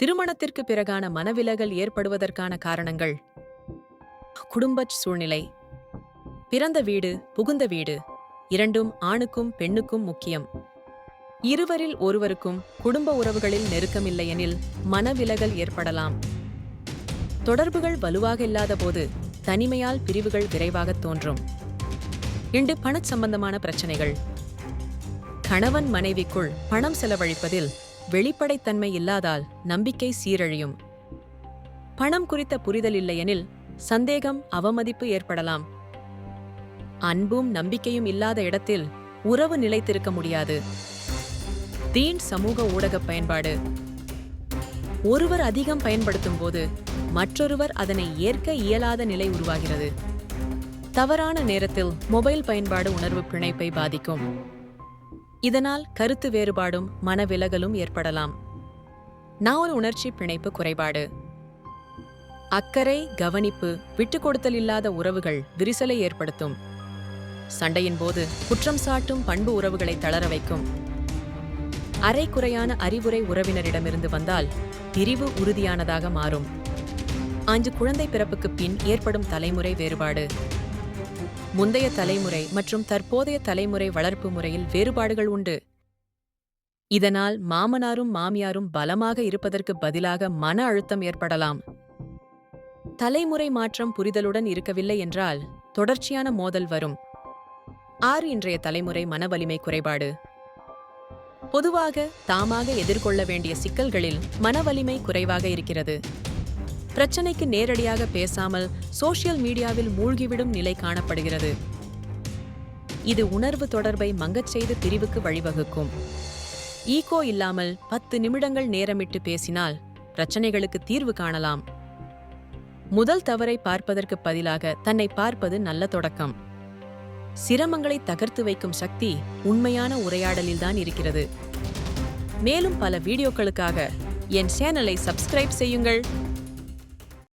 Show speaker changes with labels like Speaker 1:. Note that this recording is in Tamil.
Speaker 1: திருமணத்திற்கு பிறகான மனவிலகல் ஏற்படுவதற்கான காரணங்கள். குடும்ப சூழ்நிலை. பிறந்த வீடு புகுந்த வீடு. இரண்டும் ஆணுக்கும் பெண்ணுக்கும் முக்கியம். இருவரில் ஒருவருக்கும் குடும்ப உறவுகளில் நெருக்கமில்லையெனில் மனவிலகல் ஏற்படலாம். தொடர்புகள் வலுவாக இல்லாதபோது தனிமையால் பிரிவுகள் விரைவாகத் தோன்றும். இன்று பணச் சம்பந்தமான பிரச்சனைகள். கணவன் மனைவிக்குள் பணம் செலவழிப்பதில் வெளிப்படைத்தன்மை இல்லாதால் நம்பிக்கை சீரழியும். பணம் குறித்த புரிதல் இல்லையெனில் சந்தேகம் அவமதிப்பு ஏற்படலாம். அன்பும் நம்பிக்கையும் இல்லாத இடத்தில் உறவு நிலைத்திருக்க முடியாது. தீன் சமூக ஊடக பயன்பாடு. ஒருவர் அதிகம் பயன்படுத்தும் போது மற்றொருவர் அதனை ஏற்க இயலாத நிலை உருவாகிறது. தவறான நேரத்தில் மொபைல் பயன்பாடு உணர்வு பிணைப்பை பாதிக்கும். இதனால் கருத்து வேறுபாடும் மனவிலகலும் ஏற்படலாம். நான் ஒரு உணர்ச்சி பிணைப்பு குறைபாடு. அக்கறை கவனிப்பு விட்டுக்கொடுத்தல் இல்லாத உறவுகள் விரிசலை ஏற்படுத்தும். சண்டையின் போது குற்றம் சாட்டும் பண்பு உறவுகளை தளர வைக்கும். அரைக்குறையான அறிவுரை உறவினரிடமிருந்து வந்தால் பிரிவு உறுதியானதாக மாறும். அஞ்சு குழந்தை பிறப்புக்கு பின் ஏற்படும் தலைமுறை வேறுபாடு. முந்தைய தலைமுறை மற்றும் தற்போதைய தலைமுறை வளர்ப்பு முறையில் வேறுபாடுகள் உண்டு. இதனால் மாமனாரும் மாமியாரும் பலமாக இருப்பதற்கு பதிலாக மன அழுத்தம் ஏற்படலாம். தலைமுறை மாற்றம் புரிதலுடன் இருக்கவில்லை என்றால் தொடர்ச்சியான மோதல் வரும். ஆறு இன்றைய தலைமுறை மன வலிமை குறைபாடு. பொதுவாக தாமாக எதிர்கொள்ள வேண்டிய சிக்கல்களில் மன வலிமை குறைவாக இருக்கிறது. பிரச்சனைக்கு நேரடியாக பேசாமல் சோஷியல் மீடியாவில் மூழ்கிவிடும் நிலை காணப்படுகிறது. இது உணர்வு தொடர்பை மங்கச் செய்து பிரிவுக்கு வழிவகுக்கும். ஈகோ இல்லாமல் பத்து நிமிடங்கள் நேரமிட்டு பேசினால் பிரச்சனைகளுக்கு தீர்வு காணலாம். முதல் தவறை பார்ப்பதற்கு பதிலாக தன்னை பார்ப்பது நல்ல தொடக்கம். சிரமங்களை தகர்த்து வைக்கும் சக்தி உண்மையான உரையாடலில்தான் இருக்கிறது. மேலும் பல வீடியோக்களுக்காக என் சேனலை சப்ஸ்கிரைப் செய்யுங்கள்.